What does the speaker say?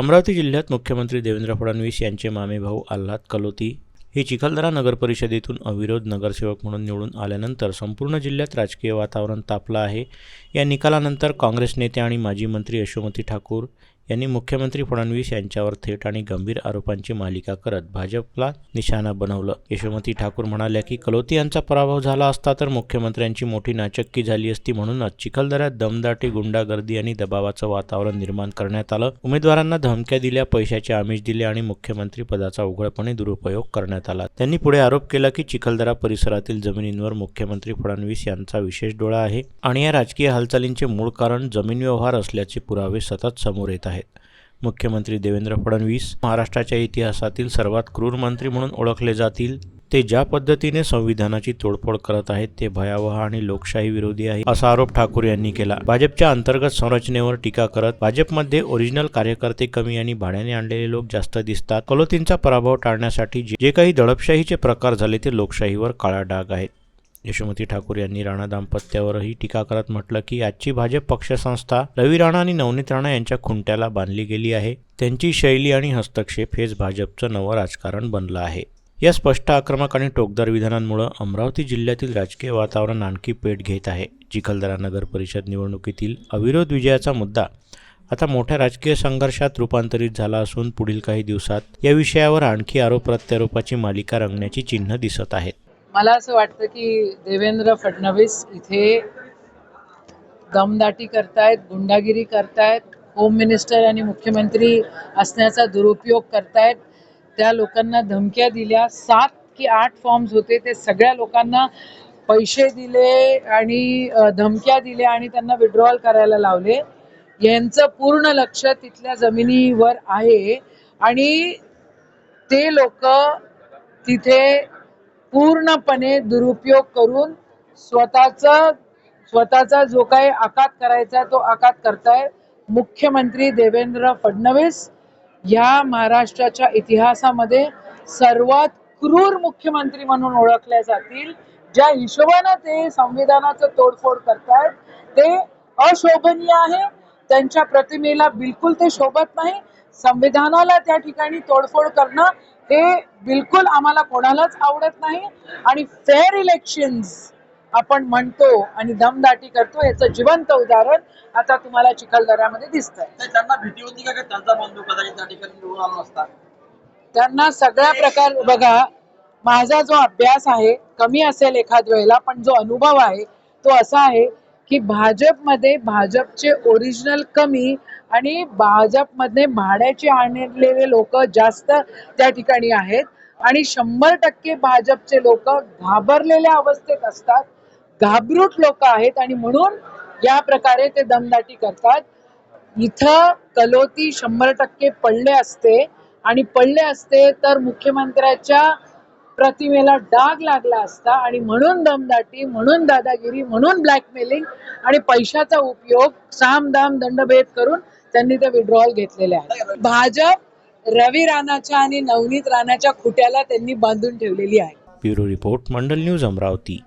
अमरावती जिल्ह्यात मुख्यमंत्री देवेंद्र फडणवीस यांचे मामेभाऊ आल्हाद कलोती हे चिखलदरा नगरपरिषदेतून अविरोध नगरसेवक म्हणून निवडून आल्यानंतर संपूर्ण जिल्ह्यात राजकीय वातावरण तापलं आहे. या निकालानंतर काँग्रेस नेते आणि माजी मंत्री यशोमती ठाकूर यांनी मुख्यमंत्री फडणवीस यांच्यावर थेट आणि गंभीर आरोपांची मालिका करत भाजपला निशाणा बनवलं. यशोमती ठाकूर म्हणाल्या की कलोती यांचा पराभव झाला असता तर मुख्यमंत्र्यांची मोठी नाचक्की झाली असती म्हणूनच चिखलदऱ्यात दमदाटी गुंडागर्दी आणि दबावाचं वातावरण निर्माण करण्यात आलं. उमेदवारांना धमक्या दिल्या पैशाचे आमिष दिले आणि मुख्यमंत्री पदाचा उघडपणे दुरुपयोग करण्यात आला. त्यांनी पुढे आरोप केला की चिखलदरा परिसरातील जमिनींवर मुख्यमंत्री फडणवीस यांचा विशेष डोळा आहे आणि या राजकीय हालचालींचे मूळ कारण जमीन व्यवहार असल्याचे पुरावे सतत समोर येत आहेत. मुख्यमंत्री देवेंद्र फडणवीस महाराष्ट्राच्या इतिहासातील सर्वात क्रूर मंत्री म्हणून ओळखले जातील. ते ज्या पद्धतीने संविधानाची तोडफोड करत आहेत ते भयावह आणि लोकशाही विरोधी आहे असा आरोप ठाकूर यांनी केला. भाजपच्या अंतर्गत संरचनेवर टीका करत भाजपमध्ये ओरिजिनल कार्यकर्ते कमी आणि भाड्याने आणलेले लोक जास्त दिसतात. कलोतींचा पराभव टाळण्यासाठी जे काही दडपशाहीचे प्रकार झाले ते लोकशाहीवर काळा डाग आहेत. यशोमती ठाकूर यांनी राणा दाम्पत्यावरही टीका करत म्हटलं की आजची भाजप पक्षसंस्था रवी राणा आणि नवनीत राणा यांच्या खुंट्याला बांधली गेली आहे. त्यांची शैली आणि हस्तक्षेप हेच भाजपचं नवं राजकारण बनलं आहे. या स्पष्ट आक्रमक आणि टोकदार विधानांमुळे अमरावती जिल्ह्यातील राजकीय वातावरण आणखी पेट घेत आहे. चिखलदरा नगर परिषद निवडणुकीतील अविरोध विजयाचा मुद्दा आता मोठ्या राजकीय संघर्षात रूपांतरित झाला असून पुढील काही दिवसात या विषयावर आणखी आरोप प्रत्यारोपाची मालिका रंगण्याची चिन्ह दिसत आहेत. मला असं वाटतं की देवेंद्र फडणवीस इथे दमदाटी करतायत गुंडागिरी करतायत होम मिनिस्टर आणि मुख्यमंत्री असण्याचा दुरुपयोग करतायत. त्या लोकांना धमक्या दिल्या. सात की आठ फॉर्म्स होते. ते सगळ्या लोकांना पैसे दिले आणि धमक्या दिल्या आणि त्यांना विड्रॉल करायला लावले. यांचं पूर्ण लक्ष तिथल्या जमिनीवर आहे. आणि ते लोक तिथे पूर्णपणे दुरुपयोग करून स्वतःचा स्वतःचा जो काही आकात करायचा तो आकात करताय. मुख्यमंत्री देवेंद्र फडणवीस या महाराष्ट्राच्या इतिहासामध्ये सर्वात क्रूर मुख्यमंत्री म्हणून ओळखल्या जातील. ज्या हिशोबानं ते संविधानाचं तोडफोड करतायत ते अशोभनीय आहे. त्यांच्या प्रतिमेला बिलकुल ते शोभत नाही. संविधानाला त्या ठिकाणी तोडफोड करणं हे बिलकुल आम्हाला कोणालाच आवडत नाही. आणि फेअर इलेक्शन्स आपण म्हणतो आणि दमदाटी करतो याचं जिवंत उदाहरण आता तुम्हाला चिखलदऱ्यामध्ये दिसतंय. नाही, त्यांना भीती होती का त्यांचा बंधू कदाचित त्या ठिकाणी त्यांना सगळ्या प्रकार बघा माझा जो अभ्यास आहे कमी असेल एखाद वेळेला पण जो अनुभव आहे तो असा आहे की भाजपमध्ये भाजपचे ओरिजिनल कमी आणि भाजपमध्ये भाड्याचे आणलेले लोक जास्त त्या ठिकाणी आहेत. आणि शंभर टक्के भाजपचे लोक घाबरलेल्या अवस्थेत असतात. घाबरूट लोक आहेत आणि म्हणून या प्रकारे ते दमदाटी करतात. इथं कलोती शंभर टक्के पडले असते. आणि पडले असते तर मुख्यमंत्र्याच्या प्रतिमेला डाग लागला असता आणि म्हणून दमदाटी म्हणून दादागिरी म्हणून ब्लॅकमेलिंग आणि पैशाचा उपयोग साम दाम दंडभेद करून त्यांनी ते विड्रॉल घेतलेले आहे भाजप रवी राणाच्या आणि नवनीत राणाच्या खुट्याला त्यांनी बांधून ठेवलेली आहे. Bureau report Mandal news Amravati.